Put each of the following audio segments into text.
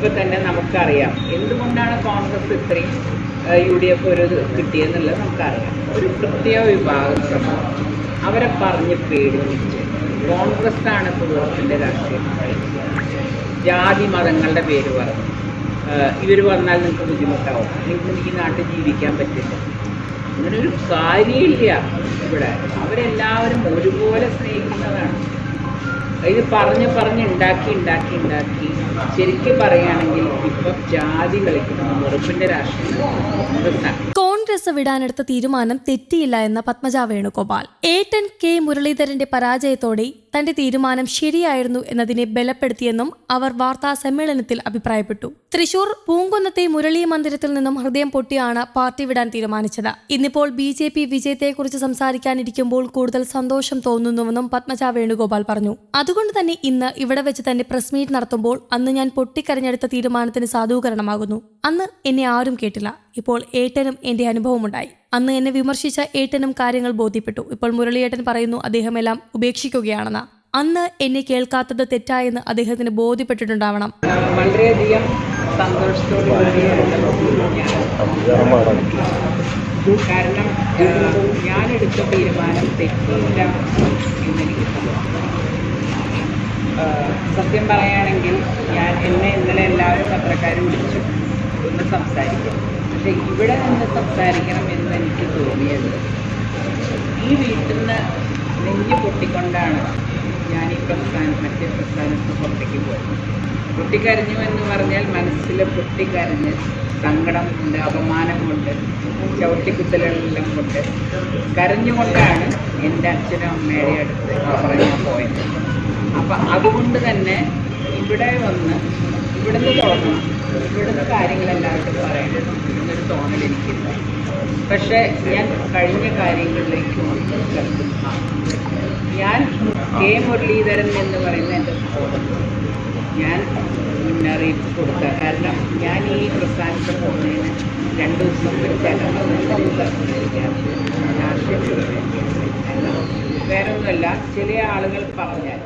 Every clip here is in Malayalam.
ഇപ്പൊ തന്നെ നമുക്കറിയാം. എന്തുകൊണ്ടാണ് കോൺഗ്രസ് ഇത്രയും യു ഡി എഫ് ഒരു കിട്ടിയെന്നുള്ളത് നമുക്കറിയാം. ഒരു പ്രത്യേക വിഭാഗം സമൂഹം അവരെ പറഞ്ഞ് പേടിപ്പിച്ച് കോൺഗ്രസ് ആണ് കുടുംബത്തിന്റെ രാഷ്ട്രീയം ജാതി മതങ്ങളുടെ പേര് പറഞ്ഞു. ഇവർ വന്നാൽ നിങ്ങൾക്ക് ബുദ്ധിമുട്ടാവും. നിങ്ങൾക്ക് ഈ നാട്ടിൽ ജീവിക്കാൻ പറ്റില്ല. അങ്ങനെ ഒരു കാര്യമില്ല ഇവിടെ. അവരെല്ലാവരും ഒരുപോലെ സ്നേഹിക്കുന്നതാണ്. ഇത് പറഞ്ഞ് പറഞ്ഞ് ഉണ്ടാക്കി ഉണ്ടാക്കി ഉണ്ടാക്കി. ശരിക്കും പറയുകയാണെങ്കിൽ ഇപ്പം ജാതി കളിക്കുന്ന. വെറുപ്പിന്റെ രാഷ്ട്രീയം. കോൺഗ്രസ് വിടാനെടുത്ത തീരുമാനം തെറ്റിയില്ല എന്ന പത്മജ വേണുഗോപാൽ. ഏട്ടൻ കെ മുരളീധരന്റെ പരാജയത്തോടെ തന്റെ തീരുമാനം ശരിയായിരുന്നു എന്നതിനെ ബലപ്പെടുത്തിയെന്നും അവർ വാർത്താ സമ്മേളനത്തിൽ അഭിപ്രായപ്പെട്ടു. തൃശൂർ പൂങ്കുന്നത്തെ മുരളി മന്ദിരത്തിൽ നിന്നും ഹൃദയം പൊട്ടിയാണ് പാർട്ടി വിടാൻ തീരുമാനിച്ചത്. ഇന്നിപ്പോൾ ബി ജെ പി വിജയത്തെക്കുറിച്ച് സംസാരിക്കാനിരിക്കുമ്പോൾ കൂടുതൽ സന്തോഷം തോന്നുന്നുവെന്നും പത്മജ വേണുഗോപാൽ പറഞ്ഞു. അതുകൊണ്ട് തന്നെ ഇന്ന് ഇവിടെ വെച്ച് തന്നെ പ്രസ് മീറ്റ് നടത്തുമ്പോൾ അന്ന് ഞാൻ പൊട്ടിക്കരഞ്ഞെടുത്ത തീരുമാനത്തിന് സാധൂകരണമാകുന്നു. അന്ന് എന്നെ ആരും കേട്ടില്ല. ഇപ്പോൾ ഏട്ടനും എന്റെ അനുഭവമുണ്ടായി. അന്ന് എന്നെ വിമർശിച്ച ഏട്ടനും കാര്യങ്ങൾ ബോധ്യപ്പെട്ടു. ഇപ്പോൾ മുരളിയേട്ടൻ പറയുന്നു അദ്ദേഹം എല്ലാം ഉപേക്ഷിക്കുകയാണെന്ന്. അന്ന് എന്നെ കേൾക്കാത്തത് തെറ്റായെന്ന് അദ്ദേഹത്തിന് ബോധ്യപ്പെട്ടിട്ടുണ്ടാവണം. സത്യം പറയുകയാണെങ്കിൽ ഞാൻ എന്നെ ഇന്നലെ എല്ലാവരും പത്രക്കാരും വിളിച്ചു ഒന്ന് സംസാരിക്കും. പക്ഷെ ഇവിടെ നിന്ന് സംസാരിക്കണം എന്ന് എനിക്ക് തോന്നിയത്. ഈ വീട്ടിൽ നിന്ന് നെഞ്ഞ് പൊട്ടിക്കൊണ്ടാണ് ഞാൻ ഈ പ്രസ്ഥാനം മറ്റേ പ്രസ്ഥാനത്ത് പുറത്തേക്ക് പോയത്. പൊട്ടിക്കരഞ്ഞു എന്ന് പറഞ്ഞാൽ മനസ്സിൽ പൊട്ടിക്കരഞ്ഞ് സങ്കടം കൊണ്ട് അപമാനം കൊണ്ട് ചവിട്ടിക്കുത്തലുകളെല്ലാം കൊണ്ട് കരഞ്ഞുകൊണ്ടാണ് എന്റെ അച്ഛനും അമ്മയുടെ അടുത്ത് പറഞ്ഞു പോയത് അപ്പം അതുകൊണ്ട് തന്നെ ഇവിടെ വന്ന് ഇവിടുന്ന് തുടങ്ങണം ഇവിടുന്ന് കാര്യങ്ങളെല്ലാവർക്കും പറയണം. എന്നൊരു തോന്നൽ എനിക്കില്ല. പക്ഷേ ഞാൻ കഴിഞ്ഞ കാര്യങ്ങളിലേക്ക് ഞാൻ കെ മുരളീധരൻ എന്ന് പറയുന്ന എന്റെ ഞാൻ മുന്നറിയിപ്പ് കൊടുക്കുക. കാരണം ഞാൻ ഈ പ്രസ്ഥാനത്ത് പോകുന്നതിന് രണ്ട് ദിവസം വേറൊന്നുമല്ല ചില ആളുകൾ പറഞ്ഞാൽ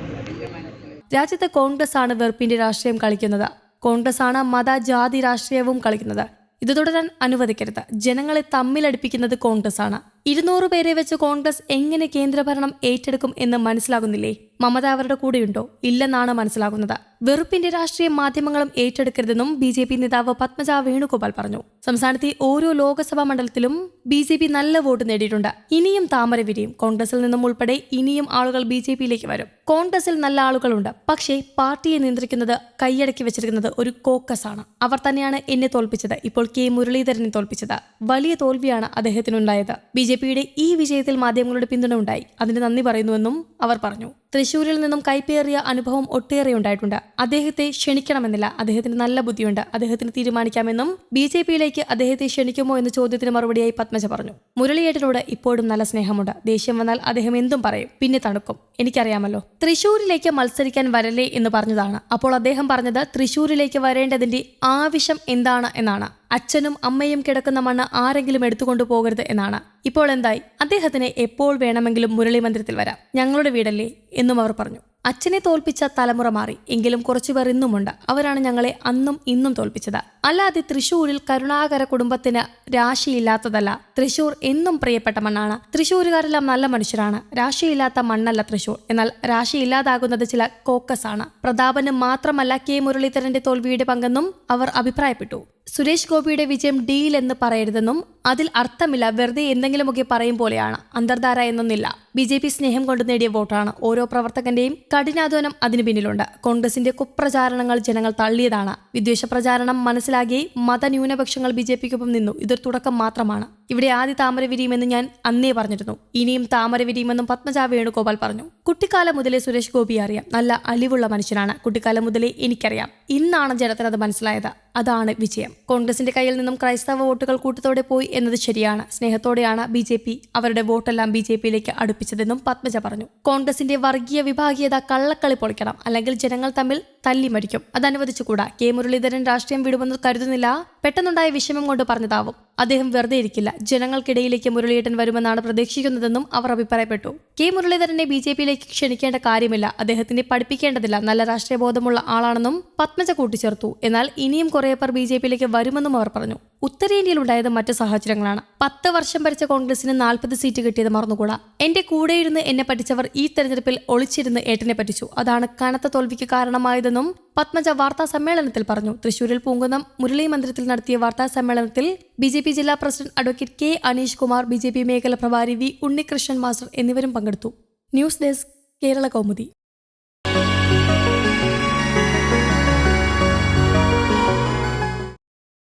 രാജ്യത്ത് കോൺഗ്രസ് ആണ് വെറുപ്പിന്റെ രാഷ്ട്രീയം കളിക്കുന്നത്. കോൺഗ്രസ് ആണ് മത ജാതി രാഷ്ട്രീയവും കളിക്കുന്നത്. ഇത് തുടരാൻ അനുവദിക്കരുത്. ജനങ്ങളെ തമ്മിലടിപ്പിക്കുന്നത് കോൺഗ്രസ് ആണ് ഇരുന്നൂറ് പേരെ വെച്ച് കോൺഗ്രസ് എങ്ങനെ കേന്ദ്രഭരണം ഏറ്റെടുക്കും എന്ന് മനസ്സിലാകുന്നില്ലേ? മമത അവരുടെ കൂടെയുണ്ടോ? ഇല്ലെന്നാണ് മനസ്സിലാകുന്നത്. വെറുപ്പിന്റെ രാഷ്ട്രീയ മാധ്യമങ്ങളും ഏറ്റെടുക്കരുതെന്നും ബി ജെ പി നേതാവ് പത്മജ വേണുഗോപാൽ പറഞ്ഞു. സംസ്ഥാനത്തെ ഓരോ ലോക്സഭാ മണ്ഡലത്തിലും ബി ജെ പി നല്ല വോട്ട് നേടിയിട്ടുണ്ട്. ഇനിയും താമര വിരിയും. കോൺഗ്രസിൽ നിന്നും ഉൾപ്പെടെ ഇനിയും ആളുകൾ ബി ജെ പിയിലേക്ക് വരും. കോൺഗ്രസിൽ നല്ല ആളുകളുണ്ട്. പക്ഷേ പാർട്ടിയെ നിയന്ത്രിക്കുന്നത് കൈയടക്കി വെച്ചിരിക്കുന്നത് ഒരു കോക്കസ് ആണ് അവർ തന്നെയാണ് എന്നെ തോൽപ്പിച്ചത്. ഇപ്പോൾ കെ മുരളീധരനെ തോൽപ്പിച്ചത്. വലിയ തോൽവിയാണ് അദ്ദേഹത്തിനുണ്ടായത്. ബി ജെ പിയുടെ ഈ വിജയത്തിൽ മാധ്യമങ്ങളുടെ പിന്തുണ ഉണ്ടായി. അതിന് നന്ദി പറയുന്നുവെന്നും അവർ പറഞ്ഞു. തൃശൂരിൽ നിന്നും കൈപ്പേറിയ അനുഭവം ഒട്ടേറെ ഉണ്ടായിട്ടുണ്ട്. അദ്ദേഹത്തെ ക്ഷണിക്കണമെന്നില്ല. അദ്ദേഹത്തിന് നല്ല ബുദ്ധിയുണ്ട്. അദ്ദേഹത്തിന് തീരുമാനിക്കാമെന്നും ബി ജെ പിയിലേക്ക് അദ്ദേഹത്തെ ക്ഷണിക്കുമോ എന്ന ചോദ്യത്തിന് മറുപടിയായി പത്മജ പറഞ്ഞു. മുരളിയേട്ടനോട് ഇപ്പോഴും നല്ല സ്നേഹമുണ്ട്. ദേഷ്യം വന്നാൽ അദ്ദേഹം എന്തും പറയും. പിന്നെ തണുക്കും. എനിക്കറിയാമല്ലോ. തൃശൂരിലേക്ക് മത്സരിക്കാൻ വരല്ലേ എന്ന് പറഞ്ഞതാണ്. അപ്പോൾ അദ്ദേഹം പറഞ്ഞത് തൃശൂരിലേക്ക് വരേണ്ടതിന്റെ ആവശ്യം എന്താണ് എന്നാണ്. അച്ഛനും അമ്മയും കിടക്കുന്ന മണ്ണ് ആരെങ്കിലും എടുത്തുകൊണ്ടു പോകരുത് എന്നാണ്. ഇപ്പോൾ എന്തായി? അദ്ദേഹത്തിന് എപ്പോൾ വേണമെങ്കിലും മുരളി മന്ദിരത്തിൽ വരാം. ഞങ്ങളുടെ വീടല്ലേ? എന്നും അവർ പറഞ്ഞു. അച്ഛനെ തോൽപ്പിച്ച തലമുറ മാറി. എങ്കിലും കുറച്ചുപേർ ഇന്നുമുണ്ട്. അവരാണ് ഞങ്ങളെ അന്നും ഇന്നും തോൽപ്പിച്ചത്. അല്ലാതെ തൃശൂരിൽ കരുണാകര കുടുംബത്തിന് രാശിയില്ലാത്തതല്ല. തൃശൂർ എന്നും പ്രിയപ്പെട്ട മണ്ണാണ്. തൃശൂരുകാരെല്ലാം നല്ല മനുഷ്യരാണ്. രാശിയില്ലാത്ത മണ്ണല്ല തൃശൂർ. എന്നാൽ രാശിയില്ലാതാകുന്നത് ചില കോക്കസ് ആണ് പ്രതാപന് മാത്രമല്ല കെ മുരളീധരന്റെ തോൽവിയുടെ പങ്കെന്നും അവർ അഭിപ്രായപ്പെട്ടു. സുരേഷ് ഗോപിയുടെ വിജയം ഡീൽ എന്ന് പറയരുതെന്നും അതിൽ അർത്ഥമില്ല വെറുതെ എന്തെങ്കിലുമൊക്കെ പറയും പോലെയാണ്. അന്തർധാര എന്നൊന്നില്ല ബി ജെ പി സ്നേഹം കൊണ്ട് നേടിയ വോട്ടാണ്. ഓരോ പ്രവർത്തകന്റെയും കഠിനാധ്വാനം അതിനു പിന്നിലുണ്ട്. കോൺഗ്രസിന്റെ കുപ്രചാരണങ്ങൾ ജനങ്ങൾ തള്ളിയതാണ്. വിദ്വേഷ പ്രചാരണം മനസ്സിലാക്കി മതന്യൂനപക്ഷങ്ങൾ ബി ജെ പിക്കൊപ്പം നിന്നു. ഇതൊരു തുടക്കം മാത്രമാണ്. ഇവിടെ ആദ്യ താമര വിരിയുമെന്ന് ഞാൻ അന്നേ പറഞ്ഞിരുന്നു. ഇനിയും താമര വിരിയുമെന്നും പത്മജ വേണുഗോപാൽ പറഞ്ഞു. കുട്ടിക്കാലം മുതലേ സുരേഷ് ഗോപിയെ അറിയാം. നല്ല അലിവുള്ള മനുഷ്യനാണ്. കുട്ടിക്കാലം മുതലേ എനിക്കറിയാം. ഇന്നാണ് ജനത്തിനത് മനസ്സിലായത്. അതാണ് വിജയം. കോൺഗ്രസിന്റെ കയ്യിൽ നിന്നും ക്രൈസ്തവ വോട്ടുകൾ കൂട്ടത്തോടെ പോയി എന്നത് ശരിയാണ്. സ്നേഹത്തോടെയാണ് ബി ജെ പി അവരുടെ വോട്ടെല്ലാം ബി ജെ പിയിലേക്ക് അടുപ്പിച്ചതെന്നും പത്മജ പറഞ്ഞു. കോൺഗ്രസിന്റെ വർഗീയ വിഭാഗീയത കള്ളക്കളി പൊളിക്കണം. അല്ലെങ്കിൽ ജനങ്ങൾ തമ്മിൽ തല്ലി മരിക്കും അത് അനുവദിച്ചുകൂടാ കെ മുരളീധരൻ രാഷ്ട്രീയം വിടുമെന്ന് കരുതുന്നില്ല. പെട്ടെന്നുണ്ടായ വിഷമം കൊണ്ട് പറഞ്ഞതാവും. അദ്ദേഹം വെറുതെ ഇരിക്കില്ല. ജനങ്ങൾക്കിടയിലേക്ക് മുരളീധരൻ വരുമെന്നാണ് പ്രതീക്ഷിക്കുന്നതെന്നും അവർ അഭിപ്രായപ്പെട്ടു. കെ മുരളീധരനെ ബി ജെ പിയിലേക്ക് ക്ഷണിക്കേണ്ട കാര്യമില്ല. അദ്ദേഹത്തിനെ പഠിപ്പിക്കേണ്ടതില്ല. നല്ല രാഷ്ട്രീയ ബോധമുള്ള ആളാണെന്നും പത്മജ കൂട്ടിച്ചേർത്തു. എന്നാൽ ഇനിയും കുറേ പേർ ബി ജെ പിയിലേക്ക് വരുമെന്നും അവർ പറഞ്ഞു. ഉത്തരേന്ത്യയിൽ ഉണ്ടായത് മറ്റു സാഹചര്യങ്ങളാണ്. പത്ത് വർഷം ഭരിച്ച കോൺഗ്രസിന് നാൽപ്പത് സീറ്റ് കിട്ടിയത് മറന്നുകൂടാ. എന്റെ കൂടെയിരുന്ന് എന്നെ പഠിച്ചവർ ഈ തെരഞ്ഞെടുപ്പിൽ ഒളിച്ചിരുന്ന് ഏട്ടനെ പറ്റിച്ചു. അതാണ് കനത്ത തോൽവിക്ക് കാരണമായതെന്നും പത്മജ വാർത്താ സമ്മേളനത്തിൽ പറഞ്ഞു. തൃശൂരിൽ പൂങ്കുന്നം മുരളി മന്ദിരത്തിൽ നടത്തിയ വാർത്താ സമ്മേളനത്തിൽ ബി ജെ പി ജില്ലാ president advocate K Aneesh Kumar B J P മേഖല പ്രഭാരി വി ഉണ്ണികൃഷ്ണൻ മാസ്റ്റർ എന്നിവരും പങ്കെടുത്തു. News desk Kerala Kaumudi.